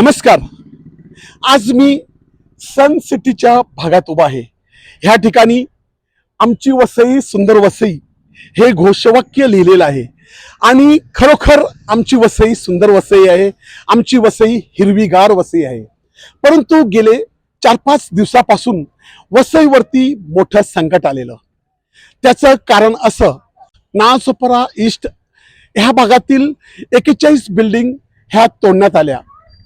नमस्कार. आज मी सन सिटीच्या भागात उभा आहे. ह्या ठिकाणी आमची वसई सुंदर वसई हे घोषवाक्य लिहिलेलं आहे. आणि खरोखर आमची वसई सुंदर वसई आहे. आमची वसई हिरवीगार वसई आहे. परंतु गेले चार पाच दिवसापासून वसईवरती मोठं संकट आलेलं. त्याचं कारण असं नासोपरा ईस्ट ह्या भागातील एकेचाळीस बिल्डिंग ह्या तोडण्यात आल्या.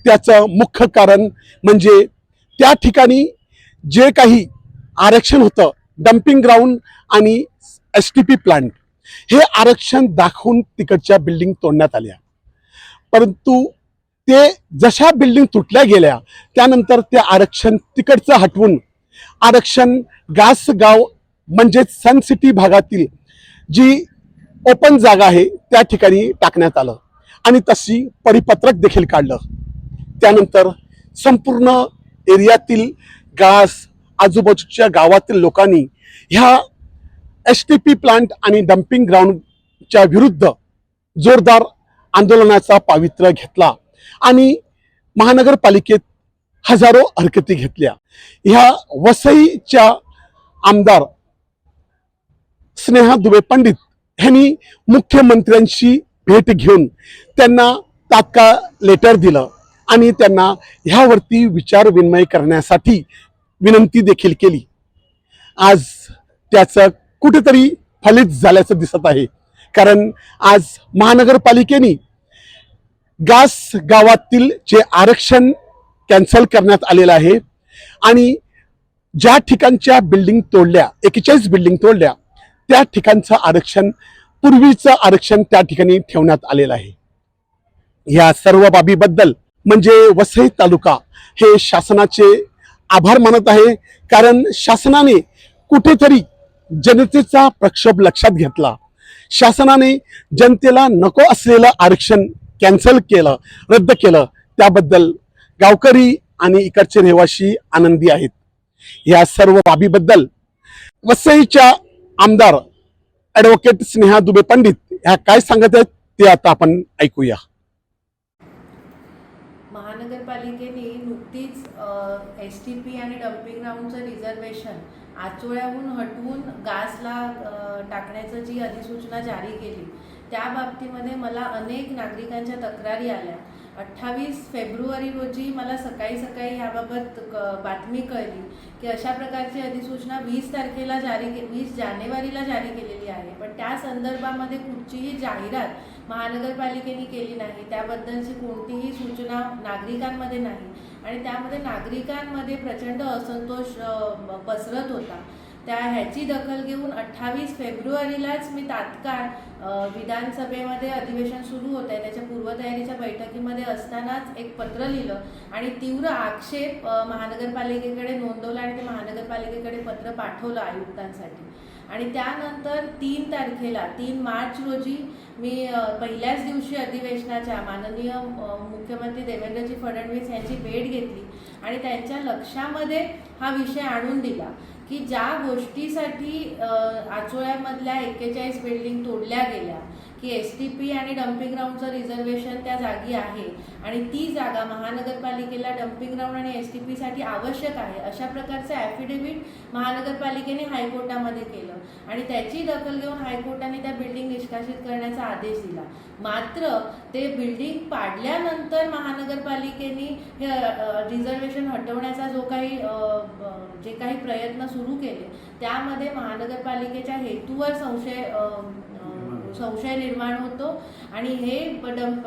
त्याचं मुख्य कारण म्हणजे त्या ठिकाणी जे काही आरक्षण होतं डम्पिंग ग्राउंड आणि एस टी पी प्लांट हे आरक्षण दाखवून तिकडच्या बिल्डिंग तोडण्यात आल्या. परंतु ते जशा बिल्डिंग तुटल्या गेल्या त्यानंतर ते आरक्षण तिकडचं हटवून आरक्षण गासगाव म्हणजेच सन सिटी भागातील जी ओपन जागा आहे त्या ठिकाणी टाकण्यात आलं. आणि तशी परिपत्रक देखील काढलं. त्यानंतर संपूर्ण एरियातील गास आजूबाजूच्या गावातील लोकांनी ह्या एस टी पी प्लांट आणि डम्पिंग ग्राउंडच्या विरुद्ध जोरदार आंदोलनाचा पावित्र्य घेतला आणि महानगरपालिकेत हजारो हरकती घेतल्या. ह्या वसईच्या आमदार स्नेहा दुबे पंडित ह्यांनी मुख्यमंत्र्यांशी भेट घेऊन त्यांना तात्काळ लेटर दिलं. आणि त्यांना ह्यावरती विचार विनिमय करण्यासाठी विनंती देखील केली. आज त्याचं कुठेतरी फलित झाल्याचं दिसत आहे. कारण आज महानगरपालिकेने गास गावातील जे आरक्षण कॅन्सल करण्यात आलेलं आहे आणि ज्या ठिकाणच्या बिल्डिंग तोडल्या एकेचाळीस बिल्डिंग तोडल्या त्या ठिकाणचं आरक्षण पूर्वीचं आरक्षण त्या ठिकाणी ठेवण्यात आलेलं आहे. या सर्व बाबीबद्दल म्हणजे वसई तालुका हे शासनाचे आभार मानत आहे. कारण शासनाने कुठेतरी जनतेचा प्रक्षोभ लक्षात घेतला. शासनाने जनतेला नको असलेलं आरक्षण कॅन्सल केलं रद्द केलं. त्याबद्दल गावकरी आणि इकडचे रहिवाशी आनंदी आहेत. या सर्व बाबीबद्दल वसईच्या आमदार ॲडव्होकेट स्नेहा दुबे पंडित ह्या काय सांगत आहेत ते आता आपण ऐकूया. महानगरपालिकेने नुकतीच एस टी पी आणि डम्पिंग ग्राउंडचं रिझर्वेशन आचोळ्याहून हटवून गासला टाकण्याचं जी अधिसूचना जारी केली त्या बाबतीमध्ये मला अनेक नागरिकांच्या तक्रारी आल्या. अठ्ठावीस फेब्रुवारी रोजी मला सकाळी सकाळी याबाबत क- बातमी कळली की अशा प्रकारची अधिसूचना वीस तारखेला जारी के वीस जानेवारीला जारी केलेली आहे. पण त्या संदर्भामध्ये कुठचीही जाहिरात महानगरपालिकेने केली नाही. त्याबद्दलची कोणतीही सूचना नागरिकांमध्ये नाही. आणि त्यामध्ये नागरिकांमध्ये प्रचंड असंतोष पसरत होता. त्या ह्याची दखल घेऊन अठ्ठावीस फेब्रुवारीलाच मी तात्काळ विधानसभेमध्ये अधिवेशन सुरू होत आहे त्याच्या पूर्वतयारीच्या बैठकीमध्ये असतानाच एक पत्र लिहिलं आणि तीव्र आक्षेप महानगरपालिकेकडे नोंदवला आणि ते महानगरपालिकेकडे पत्र पाठवलं आयुक्तांसाठी. आणि त्यानंतर तीन तारखेला तीन मार्च रोजी मी पहिल्याच दिवशी अधिवेशनाच्या माननीय मुख्यमंत्री देवेंद्रजी फडणवीस यांची भेट घेतली. आणि त्यांच्या लक्षामध्ये हा विषय आणून दिला की ज्या गोष्टीसाठी आचोळ्यामधल्या एक्केचाळीस बिल्डिंग तोडल्या गेल्या की एस टी पी आणि डम्पिंग ग्राउंडचं रिझर्वेशन त्या जागी आहे आणि ती जागा महानगरपालिकेला डम्पिंग ग्राउंड आणि एस टी पीसाठी आवश्यक आहे अशा प्रकारचं ॲफिडेव्हिट महानगरपालिकेने हायकोर्टामध्ये केलं. आणि त्याची दखल घेऊन हायकोर्टाने त्या बिल्डिंग निष्कासित करण्याचा आदेश दिला. मात्र ते बिल्डिंग पाडल्यानंतर महानगरपालिकेने हे रिझर्वेशन हटवण्याचा जो काही जे काही प्रयत्न सुरू केले त्यामध्ये महानगरपालिकेच्या हेतूवर संशय संशय निर्माण होतो. आणि हे डंप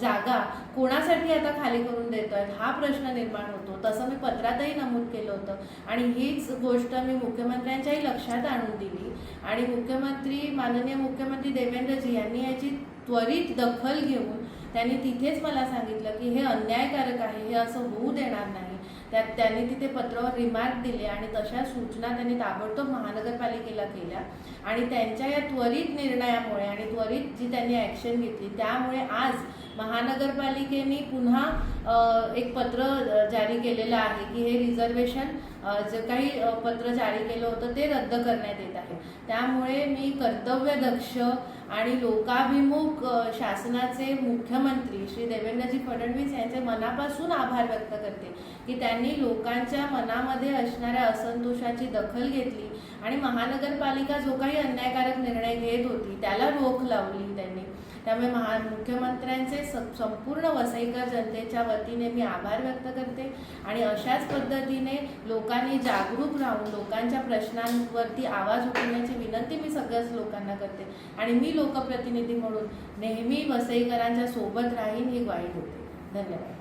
जागा कोणासाठी आता खाली करून देत आहेत हा प्रश्न निर्माण होतो. तसं मी पत्रातही नमूद केलं होतं. आणि हीच गोष्ट मी मुख्यमंत्र्यांच्याही लक्षात आणून दिली. आणि मुख्यमंत्री माननीय मुख्यमंत्री देवेंद्रजी यांनी याची त्वरित दखल घेऊन त्यांनी तिथेच मला सांगितलं की हे अन्यायकारक आहे हे असं होऊ देणार नाही. त्यात त्यांनी तिथे पत्रावर रिमार्क दिले आणि तशा सूचना त्यांनी ताबडतोब महानगरपालिकेला केल्या. आणि त्यांच्या या त्वरित निर्णयामुळे आणि त्वरित जी त्यांनी ॲक्शन घेतली त्यामुळे आज महानगरपालिकेने पुन्हा एक पत्र जारी केलेलं आहे की हे रिझर्वेशन जे काही पत्र जारी केलं होतं ते रद्द करण्यात येत आहे. त्यामुळे मी कर्तव्यदक्ष आणि लोकाभिमुख शासनाचे मुख्यमंत्री श्री देवेंद्रजी फडणवीस यांचे मनापासून आभार व्यक्त करते की त्यांनी लोकांच्या मनामध्ये असणाऱ्या असंतोषाची दखल घेतली आणि महानगरपालिका जो काही अन्यायकारक निर्णय घेत होती त्याला रोख लावली त्यांनी. त्यामुळे महा मुख्यमंत्र्यांचे स- संपूर्ण वसईकर जनतेच्या वतीने मी आभार व्यक्त करते. आणि अशाच पद्धतीने लोकांनी जागरूक राहून लोकांच्या प्रश्नांवरती आवाज उठवण्याची विनंती मी सगळ्याच लोकांना करते. आणि मी लोकप्रतिनिधी म्हणून नेहमी वसईकरांच्या सोबत राहीन ही ग्वाही होते धन्यवाद.